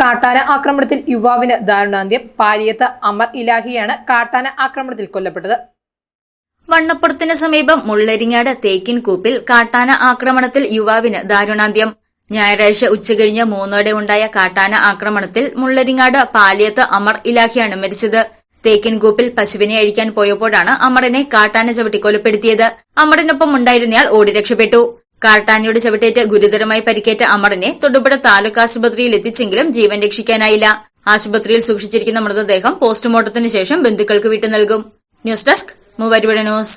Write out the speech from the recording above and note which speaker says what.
Speaker 1: കാട്ടാന ആക്രമണത്തിൽ യുവാവിന് ദാരുണാന്ത്യം. പാലിയത്ത് അമർ ഇലാഹിയാണ് കാട്ടാന ആക്രമണത്തിൽ കൊല്ലപ്പെട്ടത്.
Speaker 2: വണ്ണപ്പുറത്തിന് സമീപം മുള്ളരിങ്ങാട് തേക്കിൻകൂപ്പിൽ കാട്ടാന ആക്രമണത്തിൽ യുവാവിന് ദാരുണാന്ത്യം. ഞായറാഴ്ച ഉച്ചകഴിഞ്ഞ് മൂന്നോടെ ഉണ്ടായ കാട്ടാന ആക്രമണത്തിൽ മുള്ളരിങ്ങാട് പാലിയത്ത് അമർ ഇലാഹിയാണ് മരിച്ചത്. തേക്കിൻകൂപ്പിൽ പശുവിനെ അഴിക്കാൻ പോയപ്പോഴാണ് അമറിനെ കാട്ടാന ചവിട്ടി കൊലപ്പെടുത്തിയത്. അമറിനൊപ്പം ഉണ്ടായിരുന്നയാൾ ഓടി രക്ഷപ്പെട്ടു. കാട്ടാനയുടെ ചവിട്ടേറ്റ് ഗുരുതരമായി പരിക്കേറ്റ അമറിനെ തൊടുപുഴ താലൂക്ക് ആശുപത്രിയിൽ എത്തിച്ചെങ്കിലും ജീവൻ രക്ഷിക്കാനായില്ല. ആശുപത്രിയിൽ സൂക്ഷിച്ചിരിക്കുന്ന മൃതദേഹം പോസ്റ്റ്മോർട്ടത്തിന് ശേഷം ബന്ധുക്കൾക്ക് വിട്ടു നൽകും. News desk Muvattupuzha news.